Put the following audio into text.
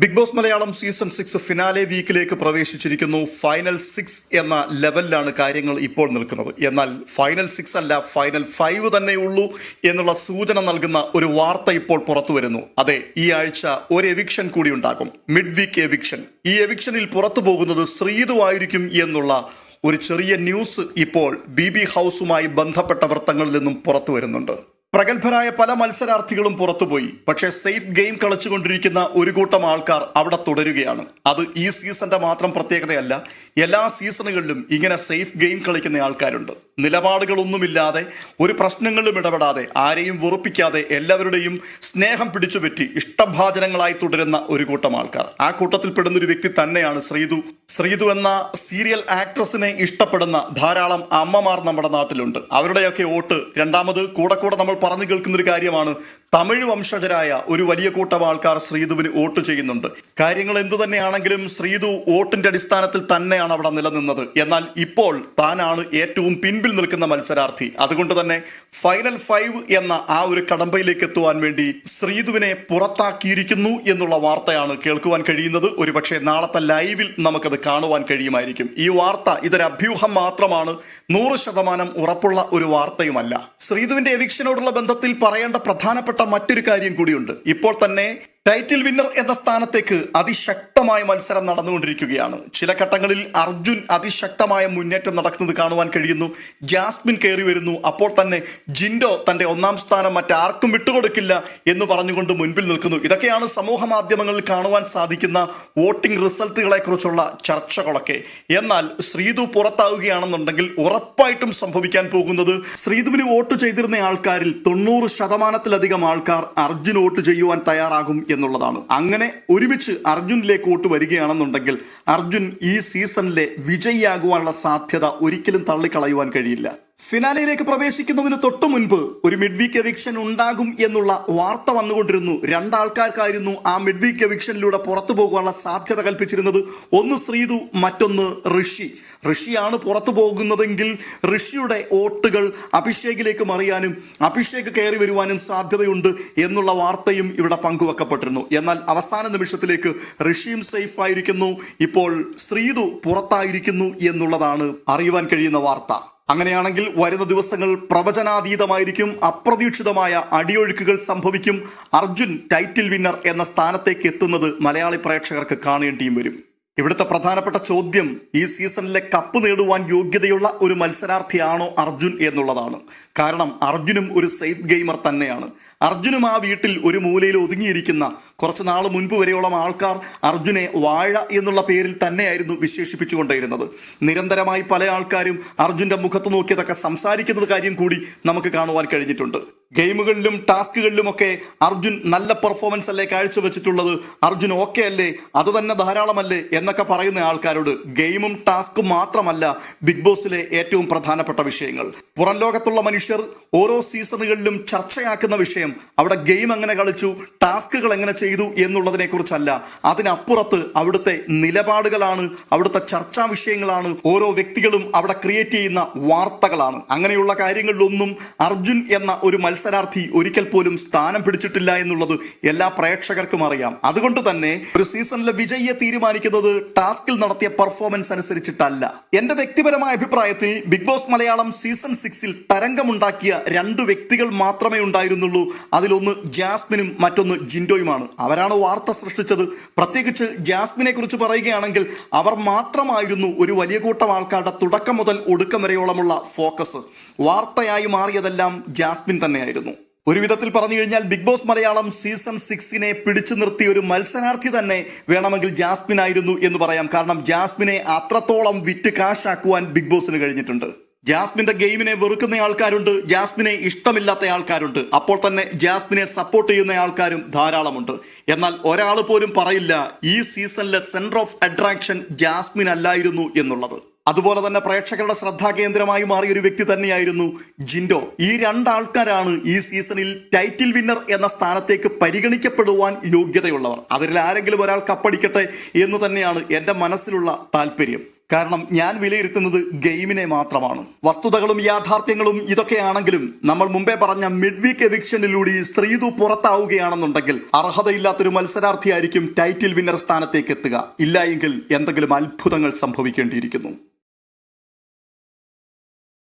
Bigg Boss Malayalam season six finale വീക്കിലേക്ക് പ്രവേശിച്ചിരിക്കുന്നു. Final six എന്ന ലെവലിലാണ് കാര്യങ്ങൾ ഇപ്പോൾ നിൽക്കുന്നത്. എന്നാൽ ഫൈനൽ സിക്സ് അല്ല ഫൈനൽ ഫൈവ് തന്നെയുള്ളൂ എന്നുള്ള സൂചന നൽകുന്ന ഒരു വാർത്ത ഇപ്പോൾ പുറത്തു വരുന്നു. അതെ ഈ ആഴ്ച ഒരു എവിക്ഷൻ കൂടി ഉണ്ടാകും. മിഡ് വീക്ക് എവിക്ഷൻ ഈ എവിക്ഷനിൽ പുറത്തു പോകുന്നത് ശ്രീതുവായിരിക്കും എന്നുള്ള ഒരു ചെറിയ ന്യൂസ് ഇപ്പോൾ ബി ബി ഹൗസുമായി ബന്ധപ്പെട്ട വൃത്തങ്ങളിൽ നിന്നും പുറത്തു വരുന്നുണ്ട്. പ്രഗത്ഭരായ പല മത്സരാർത്ഥികളും പുറത്തുപോയി. പക്ഷേ സേഫ് ഗെയിം കളിച്ചുകൊണ്ടിരിക്കുന്ന ഒരു കൂട്ടം ആൾക്കാർ അവിടെ തുടരുകയാണ്. അത് ഈ സീസന്റെ മാത്രം പ്രത്യേകതയല്ല എല്ലാ സീസണുകളിലും ഇങ്ങനെ സേഫ് ഗെയിം കളിക്കുന്ന ആൾക്കാരുണ്ട്. നിലപാടുകളൊന്നുമില്ലാതെ ഒരു പ്രശ്നങ്ങളിലും ഇടപെടാതെ ആരെയും വെറുപ്പിക്കാതെ എല്ലാവരുടെയും സ്നേഹം പിടിച്ചുപറ്റി ഇഷ്ടഭാചനങ്ങളായി തുടരുന്ന ഒരു കൂട്ടം ആൾക്കാർ. ആ കൂട്ടത്തിൽ പെടുന്ന ഒരു വ്യക്തി തന്നെയാണ് ശ്രീതു. ശ്രീതു എന്ന സീരിയൽ ആക്ട്രസിനെ ഇഷ്ടപ്പെടുന്ന ധാരാളം അമ്മമാർ നമ്മുടെ നാട്ടിലുണ്ട്. അവരുടെയൊക്കെ വോട്ട് രണ്ടാമത് കൂടെ കൂടെ നമ്മൾ പറഞ്ഞു കേൾക്കുന്ന ഒരു കാര്യമാണ് തമിഴ് വംശജരായ ഒരു വലിയ കൂട്ടം ആൾക്കാർ ശ്രീതുവിന് വോട്ട് ചെയ്യുന്നുണ്ട്. കാര്യങ്ങൾ എന്തു തന്നെയാണെങ്കിലും ശ്രീതു വോട്ടിന്റെ അടിസ്ഥാനത്തിൽ തന്നെയാണ് അവിടെ നിലനിന്നത്. എന്നാൽ ഇപ്പോൾ താനാണ് ഏറ്റവും പിൻപിൽ നിൽക്കുന്ന മത്സരാർത്ഥി. അതുകൊണ്ട് തന്നെ ഫൈനൽ ഫൈവ് എന്ന ആ ഒരു കടമ്പയിലേക്ക് എത്തുവാൻ വേണ്ടി ശ്രീതുവിനെ പുറത്താക്കിയിരിക്കുന്നു എന്നുള്ള വാർത്തയാണ് കേൾക്കുവാൻ കഴിയുന്നത്. ഒരുപക്ഷെ നാളത്തെ ലൈവിൽ നമുക്കത് കാണുവാൻ കഴിയുമായിരിക്കും. ഈ വാർത്ത ഇതൊരു അഭ്യൂഹം മാത്രമാണ്. നൂറ് ശതമാനം ഉറപ്പുള്ള ഒരു വാർത്തയുമല്ല. ശ്രീതുവിന്റെ എവിക്ഷനോടുള്ള ബന്ധത്തിൽ പറയേണ്ട പ്രധാനപ്പെട്ട മറ്റൊരു കാര്യം കൂടിയുണ്ട്. ഇപ്പോൾ തന്നെ ടൈറ്റിൽ വിന്നർ എന്ന സ്ഥാനത്തേക്ക് അതിശക്തമായ മത്സരം നടന്നുകൊണ്ടിരിക്കുകയാണ്. ചില ഘട്ടങ്ങളിൽ അർജുൻ അതിശക്തമായ മുന്നേറ്റം നടക്കുന്നത് കാണുവാൻ കഴിയുന്നു. ജാസ്മിൻ കയറി വരുന്നു. അപ്പോൾ തന്നെ ജിൻഡോ തന്റെ ഒന്നാം സ്ഥാനം മറ്റാർക്കും വിട്ടുകൊടുക്കില്ല എന്ന് പറഞ്ഞുകൊണ്ട് മുൻപിൽ നിൽക്കുന്നു. ഇതൊക്കെയാണ് സമൂഹ മാധ്യമങ്ങളിൽ കാണുവാൻ സാധിക്കുന്ന വോട്ടിംഗ് റിസൾട്ടുകളെ കുറിച്ചുള്ള ചർച്ചകളൊക്കെ. എന്നാൽ ശ്രീതു പുറത്താവുകയാണെന്നുണ്ടെങ്കിൽ ഉറപ്പായിട്ടും സംഭവിക്കാൻ പോകുന്നത് ശ്രീതുവിന് വോട്ട് ചെയ്തിരുന്ന ആൾക്കാരിൽ തൊണ്ണൂറ് ശതമാനത്തിലധികം ആൾക്കാർ അർജുൻ വോട്ട് ചെയ്യുവാൻ തയ്യാറാകും എന്നുള്ളതാണ്. അങ്ങനെ ഒരുമിച്ച് അർജുനിലേക്ക് വോട്ട് വരികയാണെന്നുണ്ടെങ്കിൽ അർജുൻ ഈ സീസണിലെ വിജയിയാകുവാനുള്ള സാധ്യത ഒരിക്കലും തള്ളിക്കളയുവാൻ കഴിയില്ല. ഫിനാലയിലേക്ക് പ്രവേശിക്കുന്നതിന് തൊട്ടു മുൻപ് ഒരു മിഡ് വീക്ക് എവിക്ഷൻ ഉണ്ടാകും എന്നുള്ള വാർത്ത വന്നുകൊണ്ടിരുന്നു. രണ്ടാൾക്കാർക്കായിരുന്നു ആ മിഡ് വീക്ക് എവിക്ഷനിലൂടെ പുറത്തു പോകാനുള്ള സാധ്യത കൽപ്പിച്ചിരുന്നത്. ഒന്ന് ശ്രീതു മറ്റൊന്ന് ഋഷി. ഋഷിയാണ് പുറത്തു പോകുന്നതെങ്കിൽ ഋഷിയുടെ വോട്ടുകൾ അഭിഷേകിലേക്ക് മറിയാനും അഭിഷേക് കയറി വരുവാനും സാധ്യതയുണ്ട് എന്നുള്ള വാർത്തയും ഇവിടെ പങ്കുവെക്കപ്പെട്ടിരുന്നു. എന്നാൽ അവസാന നിമിഷത്തിലേക്ക് ഋഷിയും സേഫ് ആയിരിക്കുന്നു ഇപ്പോൾ ശ്രീതു പുറത്തായിരിക്കുന്നു എന്നുള്ളതാണ് അറിയുവാൻ കഴിയുന്ന വാർത്ത. അങ്ങനെയാണെങ്കിൽ വരുന്ന ദിവസങ്ങൾ പ്രവചനാതീതമായിരിക്കും അപ്രതീക്ഷിതമായ അടിയൊഴുക്കുകൾ സംഭവിക്കും. അർജുൻ ടൈറ്റിൽ വിന്നർ എന്ന സ്ഥാനത്തേക്ക് എത്തുന്നത് മലയാളി പ്രേക്ഷകർക്ക് കാണേണ്ടിയും വരും. ഇവിടുത്തെ പ്രധാനപ്പെട്ട ചോദ്യം ഈ സീസണിലെ കപ്പ് നേടുവാൻ യോഗ്യതയുള്ള ഒരു മത്സരാർത്ഥിയാണോ അർജുൻ എന്നുള്ളതാണ്. കാരണം അർജുനും ഒരു സേഫ് ഗെയിമർ തന്നെയാണ്. അർജുനും ആ വീട്ടിൽ ഒരു മൂലയിൽ ഒതുങ്ങിയിരിക്കുന്ന കുറച്ച് നാൾ മുൻപ് വരെയോളം ആൾക്കാർ അർജുനെ വാഴ എന്നുള്ള പേരിൽ തന്നെയായിരുന്നു വിശേഷിപ്പിച്ചുകൊണ്ടിരുന്നത് നിരന്തരമായി പല ആൾക്കാരും അർജുന്റെ മുഖത്ത് നോക്കിയതൊക്കെ സംസാരിക്കുന്നത് കാര്യം കൂടി നമുക്ക് കാണുവാൻ കഴിഞ്ഞിട്ടുണ്ട്. ഗെയിമുകളിലും ടാസ്കുകളിലുമൊക്കെ അർജുൻ നല്ല പെർഫോമൻസ് അല്ലേ കാഴ്ചവെച്ചിട്ടുള്ളത്? അർജുൻ ഓക്കെ അല്ലേ? അത് തന്നെ ധാരാളമല്ലേ? എന്നൊക്കെ പറയുന്ന ആൾക്കാരോട് ഗെയിമും ടാസ്കും മാത്രമല്ല ബിഗ് ബോസിലെ ഏറ്റവും പ്രധാനപ്പെട്ട വിഷയങ്ങൾ. പുറം ലോകത്തുള്ള മനുഷ്യർ ഓരോ സീസണുകളിലും ചർച്ചയാക്കുന്ന വിഷയം. അവിടെ ഗെയിം എങ്ങനെ കളിച്ചു ടാസ്കുകൾ എങ്ങനെ ചെയ്തു എന്നുള്ളതിനെ കുറിച്ചല്ല അതിനപ്പുറത്ത് അവിടുത്തെ നിലപാടുകളാണ് അവിടുത്തെ ചർച്ചാ വിഷയങ്ങളാണ് ഓരോ വ്യക്തികളും അവിടെ ക്രിയേറ്റ് ചെയ്യുന്ന വാർത്തകളാണ്. അങ്ങനെയുള്ള കാര്യങ്ങളിലൊന്നും അർജുൻ എന്ന ഒരു മത്സരാർത്ഥി ഒരിക്കൽ പോലും സ്ഥാനം പിടിച്ചിട്ടില്ല എന്നുള്ളത് എല്ലാ പ്രേക്ഷകർക്കും അറിയാം. അതുകൊണ്ട് തന്നെ ഒരു സീസണിലെ വിജയിയെ തീരുമാനിക്കുന്നത് ടാസ്കിൽ നടത്തിയ പെർഫോമൻസ് അനുസരിച്ചിട്ടല്ല. എന്റെ വ്യക്തിപരമായ അഭിപ്രായത്തിൽ ബിഗ് ബോസ് മലയാളം സീസൺ സിക്സിൽ തരംഗമുണ്ടാക്കിയ രണ്ട് വ്യക്തികൾ മാത്രമേ ഉണ്ടായിരുന്നുള്ളൂ. അതിലൊന്ന് ജാസ്മിനും മറ്റൊന്ന് ജിൻഡോയുമാണ്. അവരാണ് വാർത്ത സൃഷ്ടിച്ചത്. പ്രത്യേകിച്ച് ജാസ്മിനെ കുറിച്ച് പറയുകയാണെങ്കിൽ അവർ മാത്രമായിരുന്നു ഒരു വലിയ കൂട്ടം ആൾക്കാരുടെ തുടക്കം മുതൽ ഒടുക്കം വരെയോളമുള്ള ഫോക്കസ്. വാർത്തയായി മാറിയതെല്ലാം ജാസ്മിൻ തന്നെയായിരുന്നു. ഒരു വിധത്തിൽ പറഞ്ഞു കഴിഞ്ഞാൽ ബിഗ് ബോസ് മലയാളം സീസൺ സിക്സിനെ പിടിച്ചു നിർത്തിയ ഒരു മത്സരാർത്ഥി തന്നെ വേണമെങ്കിൽ ജാസ്മിൻ ആയിരുന്നു എന്ന് പറയാം. കാരണം ജാസ്മിനെ അത്രത്തോളം വിറ്റ് കാശാക്കുവാൻ ബിഗ് ബോസിന് കഴിഞ്ഞിട്ടുണ്ട്. ജാസ്മിന്റെ ഗെയിമിനെ വെറുക്കുന്ന ആൾക്കാരുണ്ട് ജാസ്മിനെ ഇഷ്ടമില്ലാത്ത ആൾക്കാരുണ്ട്. അപ്പോൾ തന്നെ ജാസ്മിനെ സപ്പോർട്ട് ചെയ്യുന്ന ആൾക്കാരും ധാരാളമുണ്ട്. എന്നാൽ ഒരാൾ പോലും പറയില്ല ഈ സീസണിലെ സെന്റർ ഓഫ് അട്രാക്ഷൻ ജാസ്മിൻ അല്ലായിരുന്നു എന്നുള്ളത്. അതുപോലെ തന്നെ പ്രേക്ഷകരുടെ ശ്രദ്ധാകേന്ദ്രമായി മാറിയ ഒരു വ്യക്തി തന്നെയായിരുന്നു ജിൻഡോ. ഈ രണ്ടാൾക്കാരാണ് ഈ സീസണിൽ ടൈറ്റിൽ വിന്നർ എന്ന സ്ഥാനത്തേക്ക് പരിഗണിക്കപ്പെടുവാൻ യോഗ്യതയുള്ളവർ. അതിൽ ആരെങ്കിലും ഒരാൾ കപ്പടിക്കട്ടെ എന്ന് തന്നെയാണ് എന്റെ മനസ്സിലുള്ള താല്പര്യം. കാരണം ഞാൻ വിലയിരുത്തുന്നത് ഗെയിമിനെ മാത്രമാണ്. വസ്തുതകളും യാഥാർത്ഥ്യങ്ങളും ഇതൊക്കെയാണെങ്കിലും നമ്മൾ മുമ്പേ പറഞ്ഞ മിഡ് വീക്ക് എവിക്ഷനിലൂടെ ശ്രീതു പുറത്താവുകയാണെന്നുണ്ടെങ്കിൽ അർഹതയില്ലാത്തൊരു മത്സരാർത്ഥിയായിരിക്കും ടൈറ്റിൽ വിന്നർ സ്ഥാനത്തേക്ക് എത്തുക ഇല്ല എന്തെങ്കിലും അത്ഭുതങ്ങൾ സംഭവിക്കേണ്ടിയിരിക്കുന്നു.